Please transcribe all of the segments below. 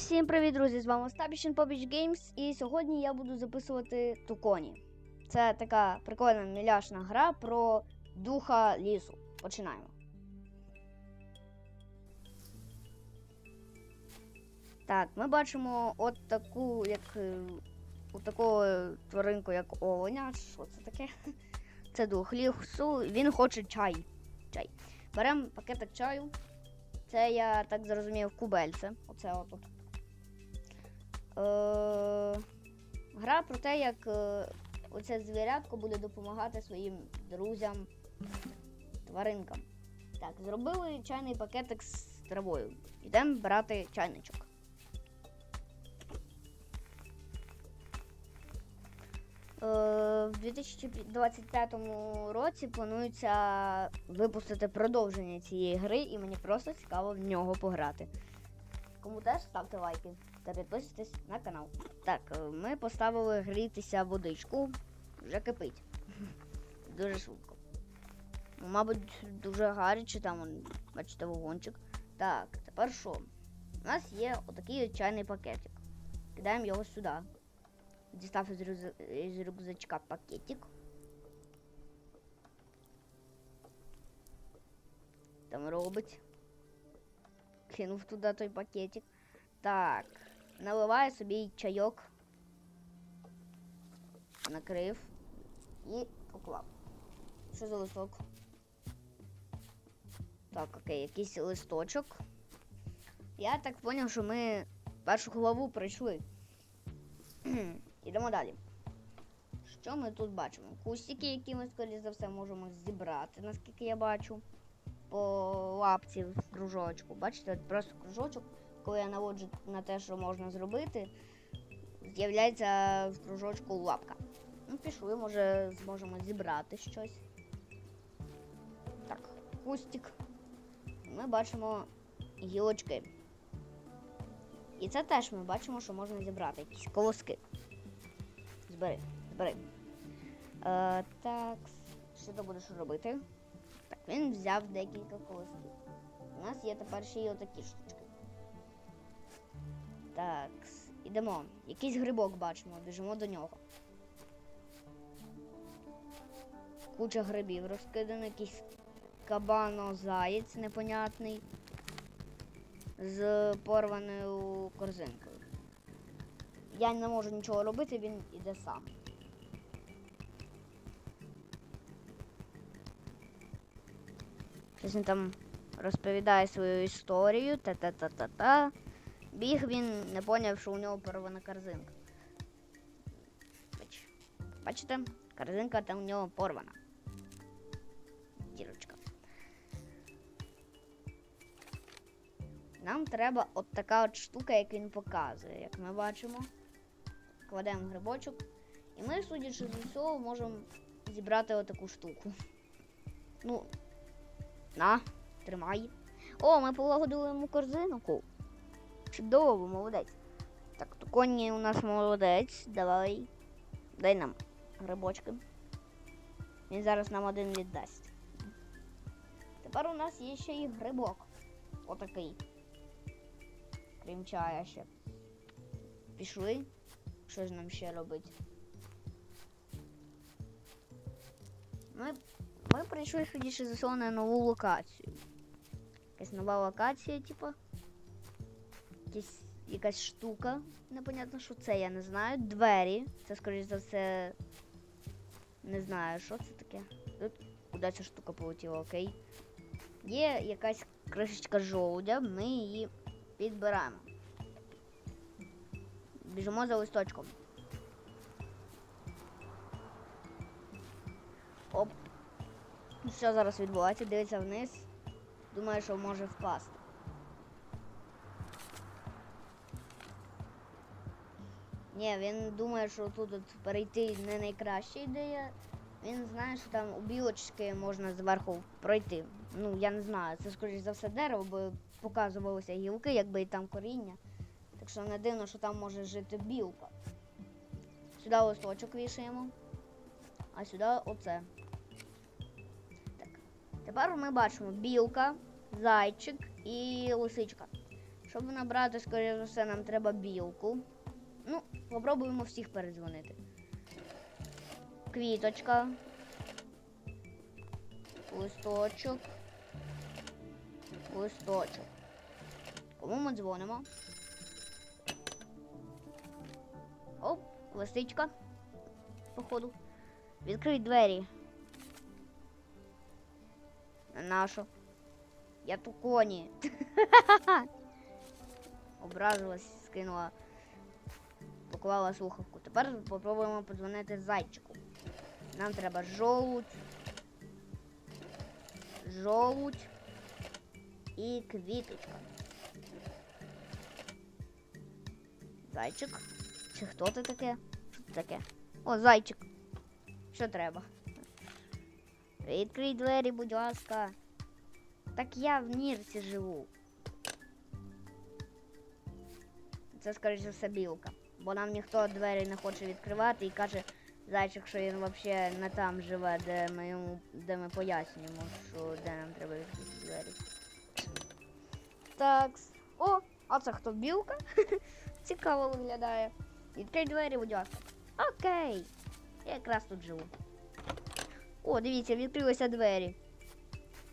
всім привіт, друзі! З вами Stabishin Побіч Games і сьогодні я буду записувати Туконі. Це така прикольна міляшна гра про духа лісу. Починаємо. Так, ми бачимо от таку, як е, от таку тваринку, як оленя. Що це таке? Це дух лісу. Він хоче чай. Чай. Беремо пакетик чаю. Це я так зрозумів кубельце. Оце отут. Е, гра про те, як е, оце звірятко буде допомагати своїм друзям, тваринкам. Так, зробили чайний пакетик з травою. Йдемо брати чайничок. Е, В 2025 році планується випустити продовження цієї гри, і мені просто цікаво в нього пограти. Кому теж ставте лайки та підписуйтесь на канал. Так, е, ми поставили грітися водичку, вже кипить. Дуже швидко. Ну, Мабуть, дуже гаряче, там, он, бачите, вогончик. Так, тепер що? У нас є отакий чайний пакетик. Кидаємо його сюди. Дістав із, рюкза- із рюкзачка пакетик. Там робить. Кинув туди той пакетик. Так. Наливаю собі чайок. Накрив. І поклав. Що за листок? Так, окей, якийсь листочок. Я так зрозумів, що ми першу главу пройшли. Ідемо далі. Що ми тут бачимо? Кустики, які ми, скоріше за все, можемо зібрати, наскільки я бачу. По лапці в кружочку. Бачите, просто кружочок, коли я наводжу на те, що можна зробити, з'являється в кружочку лапка. Ну, пішли, може, зможемо зібрати щось. Так, кустик. Ми бачимо гілочки. І це теж ми бачимо, що можна зібрати якісь колоски. Збери, збери. Е, так, що ти будеш робити? Так, він взяв декілька колосків. У нас є тепер ще й отакі штучки. Так, ідемо. Якийсь грибок бачимо, біжимо до нього. Куча грибів розкидано, якийсь кабано-заєць непонятний з порваною корзинкою. Я не можу нічого робити, він іде сам. Щось він там розповідає свою історію, та-та-та-та-та. Біг він не поняв, що у нього порвана корзинка. Бачите, корзинка там у нього порвана. Дірочка. Нам треба от така от штука, як він показує, як ми бачимо. Кладемо грибочок. І ми, судячи з усього, можемо зібрати отаку штуку. Ну, на, тримай. О, ми полагодили йому корзинку. Чудово, молодець. Так, то коні у нас молодець. Давай. Дай нам грибочки. Він зараз нам один віддасть. Тепер у нас є ще і грибок. Отакий. Крім чая ще. Пішли. Що ж нам ще робити? Ми, ми прийшли судячи за всього, на нову локацію. Якась нова локація, типа. Якась, якась штука. Непонятно, що це, я не знаю. Двері. Це, скоріш за все. Не знаю, що це таке. Тут куди ця штука полетіла, окей. Є якась кришечка жовудя, ми її підбираємо. Біжимо за листочком. Оп. Що зараз відбувається? Дивиться вниз. Думає, що може впасти. Ні, він думає, що тут от перейти не найкраща ідея. Він знає, що там у білочки можна зверху пройти. Ну, я не знаю, це скоріш за все дерево, бо показувалися гілки, якби і там коріння. Так що не дивно, що там може жити білка. Сюди листочок вішаємо, а сюди оце. Так. Тепер ми бачимо білка, зайчик і лисичка. Щоб набрати, скоріше за все, нам треба білку. Ну, попробуємо всіх передзвонити. Квіточка. Листочок. Листочок. Кому ми дзвонимо? Оп, лисичка. Походу. Відкрий двері. На нашу. Я ту коні. Ображилась, скинула. Поклала слухавку. Тепер попробуємо подзвонити зайчику. Нам треба жолудь. Жолудь і квіточка. Зайчик. Чи хто ти таке? Що це таке? О, зайчик. Що треба? Відкрий двері, будь ласка. Так я в нірці живу. Це, скоріше за все, білка. Бо нам ніхто двері не хоче відкривати і каже зайчик, що він взагалі не там живе, де ми йому де ми пояснюємо, що де нам треба відкрити двері. Так. О, а це хто білка? Цікаво виглядає. Відкрий двері, будь ласка. Окей. Я якраз тут живу. О, дивіться, відкрилися двері.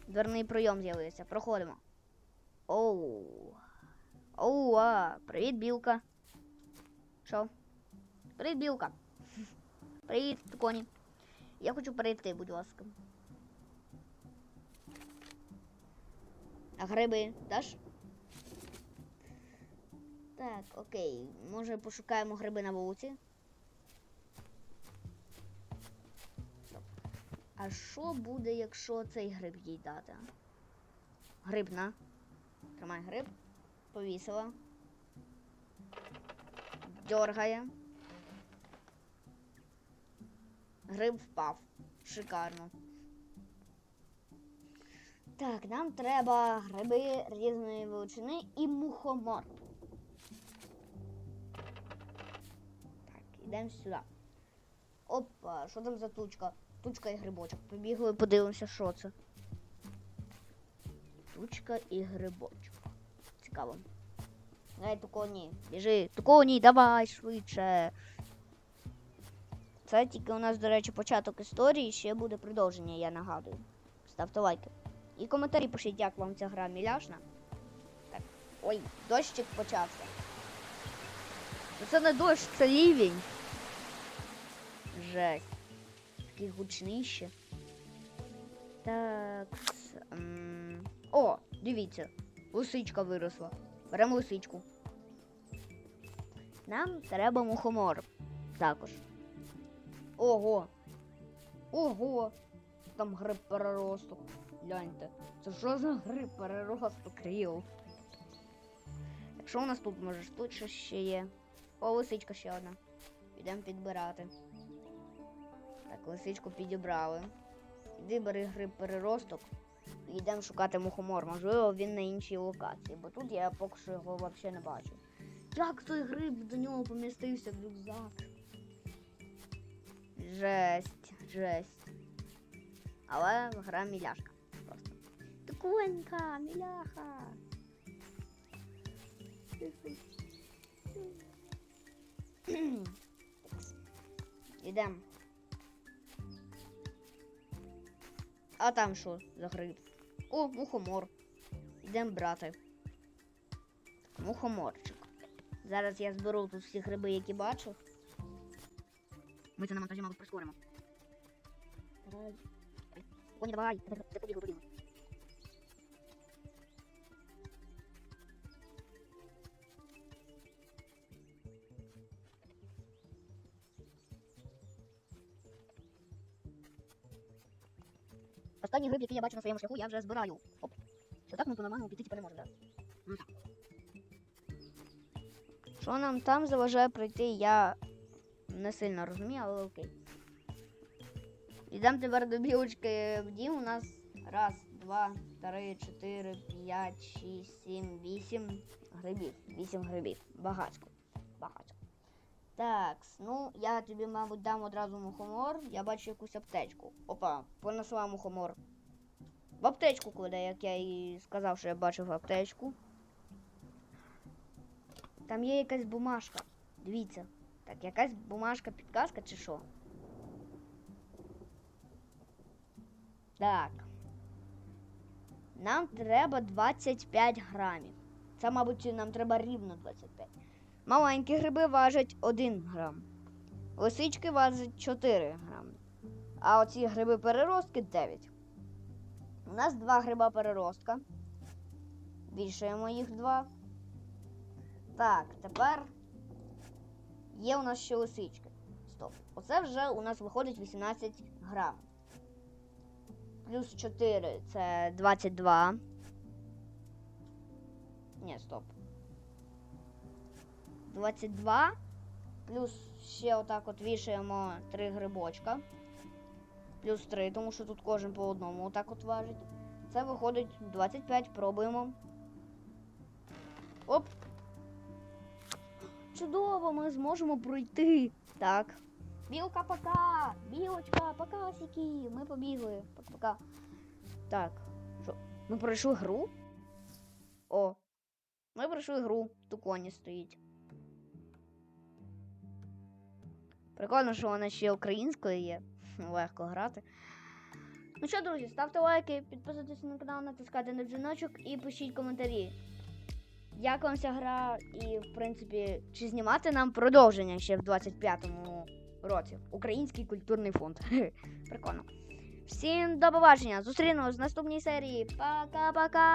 Дверний прийом з'явився. Проходимо. Оу. Оу, а, привіт, білка. Що? Привіт, білка. Привіт, коні. Я хочу перейти, будь ласка. А гриби даш? Так, окей. Може пошукаємо гриби на вулиці? А що буде, якщо цей гриб їй дати? Гриб на. Тримай гриб. Повісила. Дьоргає. Гриб впав. Шикарно. Так, нам треба гриби різної величини і мухомор. Так, йдемо сюди. Опа, що там за тучка? Тучка і грибочок. Побігли, подивимося, що це. Тучка і грибочок. Цікаво. Гей, туконі, біжи. Туконі, давай швидше. Це тільки у нас, до речі, початок історії, ще буде продовження, я нагадую. Ставте лайки. І коментарі пишіть, як вам ця гра міляшна. Так. Ой, дощик почався. Ну, Це не дощ, це лівень. Жесть. Такий гучний ще. Так. О, дивіться, лисичка виросла. Беремо лисичку. Нам треба мухомор. Також. Ого. Ого. Там гриб переросток. Гляньте. Це що за гриб переросток ріл? Якщо у нас тут, може, тут щось ще є. О, лисичка ще одна. Підемо підбирати. Так, лисичку підібрали. Іди бери гриб переросток. Йдемо шукати мухомор. Можливо, він на іншій локації, бо тут я поки що його взагалі не бачу. Як той гриб до нього помістився в рюкзак? Жесть, жесть. Але гра міляшка. Просто. Тикунька, міляха. Ідемо. А там що за гриб? О, мухомор. Ідемо брати. Мухоморчик. Зараз я зберу тут всі гриби, які бачу. Ми це на монтажі, мабуть, прискоримо. Давай. Коні, давай. Це побігли, Останній гриб, який я бачу на своєму шляху, я вже збираю. Оп. Що так ми по-нормальному піти тепер не можемо? Ну. Що нам там заважає пройти, я не сильно розумію, але окей. Йдемо тепер до білочки в дім. У нас раз, два, три, чотири, п'ять, шість, сім, вісім грибів. Вісім грибів. Багатько. Багатько. Так, ну я тобі, мабуть, дам одразу мухомор. Я бачу якусь аптечку. Опа, понесла мухомор. В аптечку кладе, як я і сказав, що я бачив аптечку. Там є якась бумажка. Дивіться. Так, якась бумажка, підказка чи що? Так. Нам треба 25 грамів. Це, мабуть, нам треба рівно 25. Маленькі гриби важать 1 грам. Лисички важать 4 грами. А оці гриби переростки 9. У нас два гриба переростка. Вішаємо їх два. Так, тепер є у нас ще лисички. Стоп. Оце вже у нас виходить 18 грам. Плюс 4 це 22. Ні, стоп. 22. Плюс ще отак от вішаємо 3 грибочка. Плюс 3, тому що тут кожен по одному отак от важить. Це виходить 25, пробуємо. Оп. Чудово, ми зможемо пройти. Так. Білка пока! Білочка, пока, сіки. Ми побігли. Пока-пока. Так. Що? Ми пройшли гру? О. Ми пройшли гру. Тут коні стоїть. Прикольно, що вона ще українською є. Легко грати. Ну що, друзі, ставте лайки, підписуйтесь на канал, натискайте на дзвіночок і пишіть коментарі. Як вам ця гра, і, в принципі, чи знімати нам продовження ще в 25-му році? Український культурний фонд. Прикольно. Всім до побачення! Зустрінемось в наступній серії. Пока-пока!